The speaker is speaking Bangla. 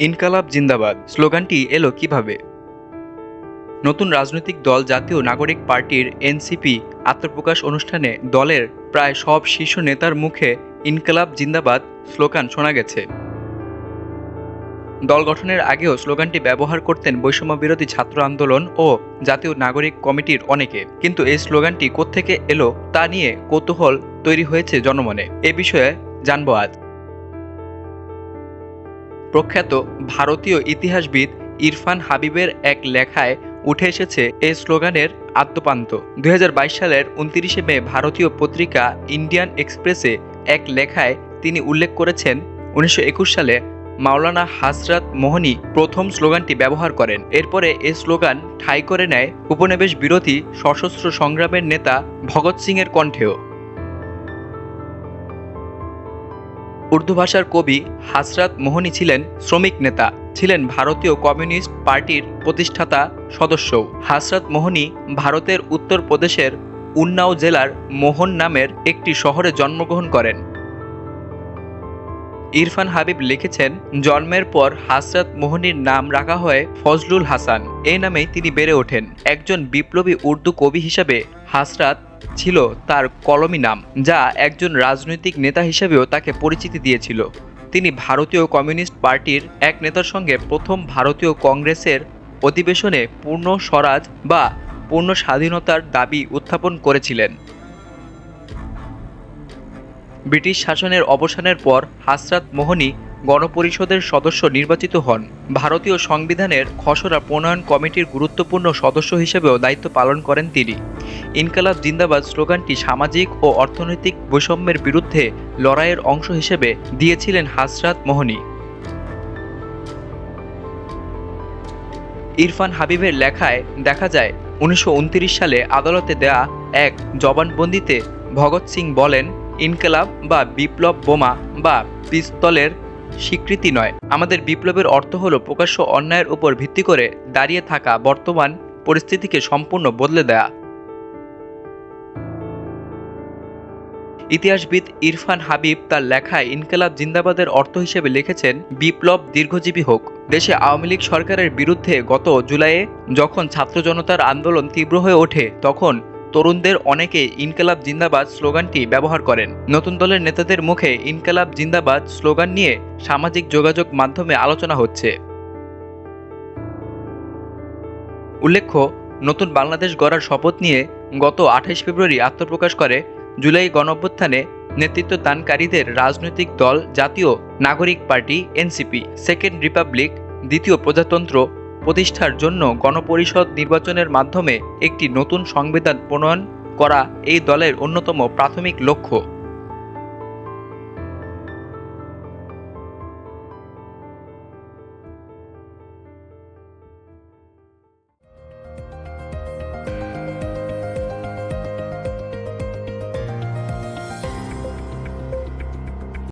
ইনকালাব জিন্দাবাদ। স্লোগানটি এলো কীভাবে? নতুন রাজনৈতিক দল জাতীয় নাগরিক পার্টির এনসিপি আত্মপ্রকাশ অনুষ্ঠানে দলের প্রায় সব শীর্ষ নেতার মুখে ইনকালাব জিন্দাবাদ স্লোগান শোনা গেছে। দল গঠনের আগেও স্লোগানটি ব্যবহার করতেন বৈষম্য বিরোধী ছাত্র আন্দোলন ও জাতীয় নাগরিক কমিটির অনেকে। কিন্তু এই স্লোগানটি কোত্থেকে এলো তা নিয়ে কৌতূহল তৈরি হয়েছে জনমনে। এ বিষয়ে জানব আজ। প্রখ্যাত ভারতীয় ইতিহাসবিদ ইরফান হাবিবের এক লেখায় উঠে এসেছে এই স্লোগানের আদ্যপান্ত। দুই সালের উনত্রিশে মে ভারতীয় পত্রিকা ইন্ডিয়ান এক্সপ্রেসে এক লেখায় তিনি উল্লেখ করেছেন, উনিশশো একুশ সালে মাওলানা হাসরাত মোহনী প্রথম স্লোগানটি ব্যবহার করেন। এরপরে এ স্লোগান ঠাই করে নেয় উপনিবেশ বিরোধী সশস্ত্র সংগ্রামের নেতা ভগৎ সিংয়ের কণ্ঠেও। উর্দু ভাষার কবি হাসরাত মোহনী ছিলেন শ্রমিক নেতা। ছিলেন ভারতীয় কমিউনিস্ট পার্টির প্রতিষ্ঠাতা সদস্য। হাসরাত মোহনী ভারতের উত্তরপ্রদেশের উন্নাও জেলার মোহন নামের একটি শহরে জন্মগ্রহণ করেন। ইরফান হাবিব লিখেছেন, জন্মের পর হাসরাত মোহনীর নাম রাখা হয় ফজলুল হাসান। এই নামেই তিনি বেড়ে ওঠেন। একজন বিপ্লবী উর্দু কবি হিসাবে হাসরাত ছিল তার কলমি নাম, যা একজন রাজনৈতিক নেতা হিসেবেও তাকে পরিচিতি দিয়েছিল। তিনি ভারতীয় কমিউনিস্ট পার্টির এক নেতার সঙ্গে প্রথম ভারতীয় কংগ্রেসের অধিবেশনে পূর্ণ স্বরাজ বা পূর্ণ স্বাধীনতার দাবি উত্থাপন করেছিলেন। ব্রিটিশ শাসনের অবসানের পর হাসরাত মোহনী গণপরিষদের সদস্য নির্বাচিত হন। ভারতীয় সংবিধানের খসড়া প্রণয়ন কমিটির গুরুত্বপূর্ণ সদস্য হিসেবেও দায়িত্ব পালন করেন তিনি। ইনকালাব জিন্দাবাদ স্লোগানটি সামাজিক ও অর্থনৈতিক বৈষম্যের বিরুদ্ধে লড়াইয়ের অংশ হিসেবে দিয়েছিলেন হাসরাত মোহনী। ইরফান হাবিবের লেখায় দেখা যায়, উনিশশো উনত্রিশ সালে আদালতে দেয়া এক জবানবন্দিতে ভগৎ সিং বলেন, ইনকালাব বা বিপ্লব বোমা বা পিস্তলের স্বীকৃতি নয়। আমাদের বিপ্লবের অর্থ হলো প্রকাশ্য অন্যায়ের উপর ভিত্তি করে দাঁড়িয়ে থাকা বর্তমান পরিস্থিতিকে সম্পূর্ণ বদলে দেয়া। ইতিহাসবিদ ইরফান হাবিব তার লেখায় ইনকালাব জিন্দাবাদের অর্থ হিসেবে লিখেছেন, বিপ্লব দীর্ঘজীবী হোক। দেশে আওয়ামী লীগ সরকারের বিরুদ্ধে গত জুলাইয়ে যখন ছাত্র জনতার আন্দোলন তীব্র হয়ে ওঠে, তখন তরুণদের অনেকে ইনকালাব জিন্দাবাদ স্লোগানটি ব্যবহার করেন। নতুন দলের নেতাদের মুখে ইনকালাব জিন্দাবাদ স্লোগান নিয়ে সামাজিক যোগাযোগ মাধ্যমে আলোচনা হচ্ছে। উল্লেখ্য, নতুন বাংলাদেশ গড়ার শপথ নিয়ে গত আঠাইশ ফেব্রুয়ারি আত্মপ্রকাশ করে জুলাই গণঅভ্যুত্থানে নেতৃত্ব দানকারীদের রাজনৈতিক দল, জাতীয় নাগরিক পার্টি, এনসিপি, সেকেন্ড রিপাবলিক, দ্বিতীয় প্রজাতন্ত্র প্রতিষ্ঠার জন্য গণপরিষদ নির্বাচনের মাধ্যমে একটি নতুন সংবিধান প্রণয়ন করা এই দলের অন্যতম প্রাথমিক লক্ষ্য।